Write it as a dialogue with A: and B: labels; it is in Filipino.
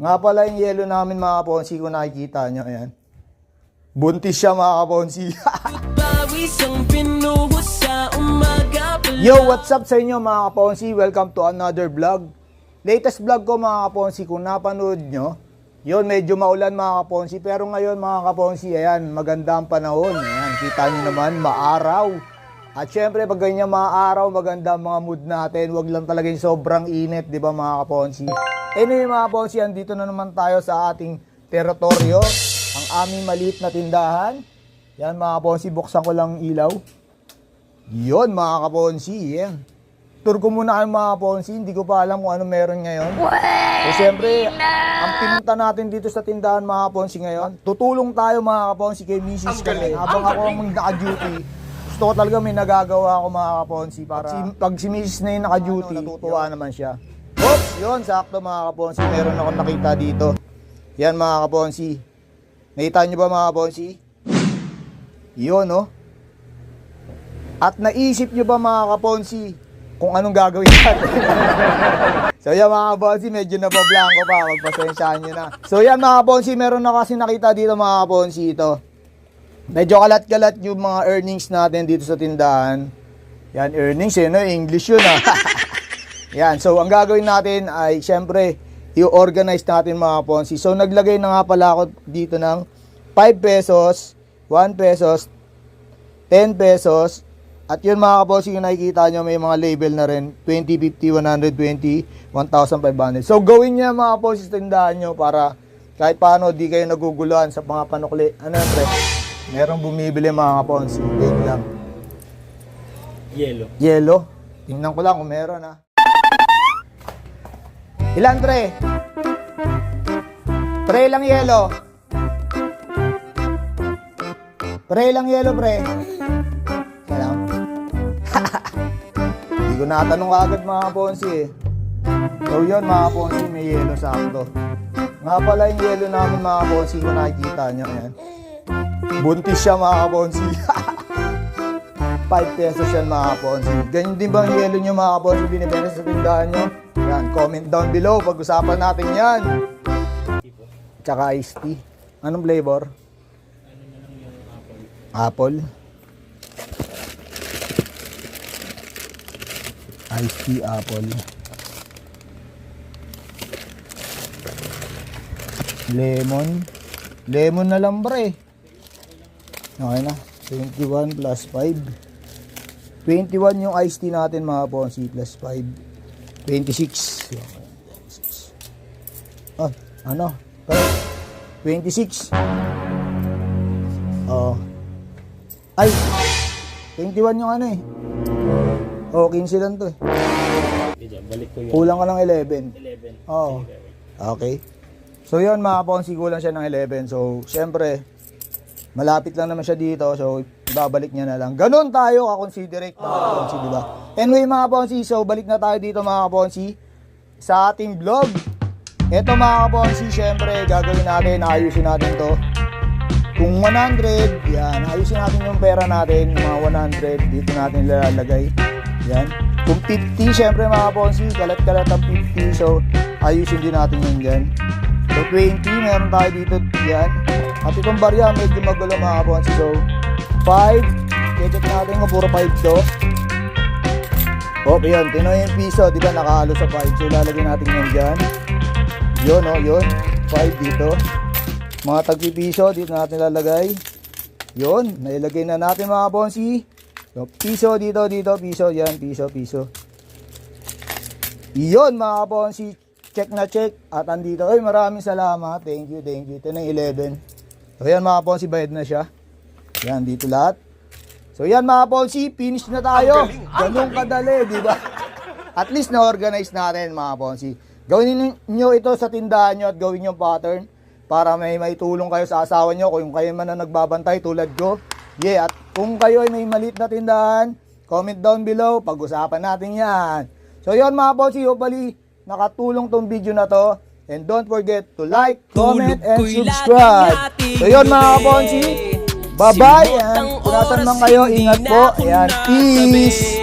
A: Nga pala yung yelo namin mga kaponsi kung nakikita nyo. Ayan. Buntis siya mga kaponsi. Yo, what's up sa inyo mga kaponsi? Welcome to another vlog. Latest vlog ko mga kaponsi, kung napanood nyo, yun, medyo maulan mga kaponsi. Pero ngayon mga kaponsi, ayan, maganda ang panahon. Ayan, kita nyo naman, maaraw. At syempre, pag ganyan mga araw, maganda ang mga mood natin. Huwag lang talaga yung sobrang init, di ba mga kaponsi? Anyway mga kaponsi, andito na naman tayo sa ating teritoryo. Ang aming maliit na tindahan. Yan mga kaponsi, buksan ko lang ang ilaw. Yun mga kaponsi, yan. Tour ko muna kayo mga kaponsi, hindi ko pa alam kung ano meron ngayon. So syempre, ang pinunta natin dito sa tindahan mga kaponsi ngayon, tutulong tayo mga kaponsi kay Mrs. kasi habang ako ang naka-duty, gusto ko talaga may nagagawa ako mga kaponsi para pag si, pag si Mrs. na yung naka-duty, natutuwa naman siya. Oops, yun, sakto mga kaponsi, meron ako nakita dito. Yan mga kaponsi. Nakita niyo ba mga kaponsi? Yun, no? At naisip nyo ba mga kaponsi kung anong gagawin natin? so yan mga kaponsi, medyo nabablanko pa. Magpasensyahan nyo na. So yan mga kaponsi, meron na kasi nakita dito mga kaponsi ito. Medyo kalat-kalat yung mga earnings natin dito sa tindahan. Yan, earnings eh, no? English yun ah. yan, so ang gagawin natin ay syempre, i-organize natin mga kaponsi. So naglagay na nga pala ako dito ng 5 pesos, 1 pesos, 10 pesos. At yun mga kabossing, yung nakikita nyo, may mga label na rin. 20, 50, 120, 1,500. So gawin niya mga sa tindahan nyo para kahit paano di kayo naguguluhan sa mga panukli. Ano yan, pre? Merong bumibili mga kabossing. Wait lang.
B: Yellow.
A: Yelo. Tingnan ko lang kung meron ha. Ilan, pre? Pre lang yelo. Pre lang yelo, pre. Salam. Hindi ko natanong agad mga kaponsi eh. So yun mga kaponsi, may yelo sakto. Nga pala yung yelo namin mga kaponsi kung nakikita nyo. Ayan. Buntis siya mga kaponsi. 5 pesos yan mga kaponsi. Ganyan din ba ang yelo nyo mga kaponsi binibenta sa tindahan nyo? Yan, comment down below. Pag-usapan natin yan. Tsaka iced tea. Anong flavor? Apple. Iced tea apple. Lemon. Lemon na lang bre. Okay na. 21 plus 5. 21 yung iced tea natin mga ponsi plus 5. 26. Ah, ano? Pero, 26. Oh. Ay, 21 yung ano eh. Oh, 15 lang to eh.
B: Balik ko yung
A: Kulang ka ng 11.
B: 11.
A: Oo. Okay. So yun mga ponsi, kulang siya ng 11. So, syempre, malapit lang naman siya dito. So, babalik niya na lang. Ganon tayo ka-considerate mga ponsi, di ba? Anyway mga ponsi, so balik na tayo dito mga ponsi sa ating vlog. Ito mga ponsi, syempre, gagawin natin, ayusin natin to. Kung 100, yan, ayusin natin yung pera natin, mga 100, dito natin lalagay. Yan. Kung 50, syempre mga ponsi, kalat-kalat ang 50, so ayusin din natin yun dyan. So 20, meron tayo dito, yan. At itong barya, medyo magulo mga ponsi, so 5, check natin kung puro 5 to. Oh, yun, tinoy yung piso, di ba nakahalo sa 5, so lalagyan natin yan dyan. Yun, oh, yun, 5 dito. Mga tagpi-piso, dito natin lalagay. Yun, nailagay na natin mga bonsi. So, piso dito, dito, piso, yan, piso, piso. Yun mga bonsi, check na check. At andito, ay maraming salamat. Thank you, thank you. Ito na yung 11. So yan mga bonsi, bayad na siya. Yan, dito lahat. So yan mga bonsi, finish na tayo. Ganun kadali, di ba? At least na-organize natin mga bonsi. Gawin niyo ito sa tindahan nyo at gawin yung pattern para may maitulong kayo sa asawa nyo kung kayo man na nagbabantay tulad ko. Yeah, at kung kayo ay may maliit na tindahan, comment down below, pag-usapan natin yan. So yun mga bossy, hopefully nakatulong tong video na to. And don't forget to like, comment, and subscribe. So yun mga
C: gabi.
A: bye-bye. And nasan man kayo, ingat po. Ayan, peace.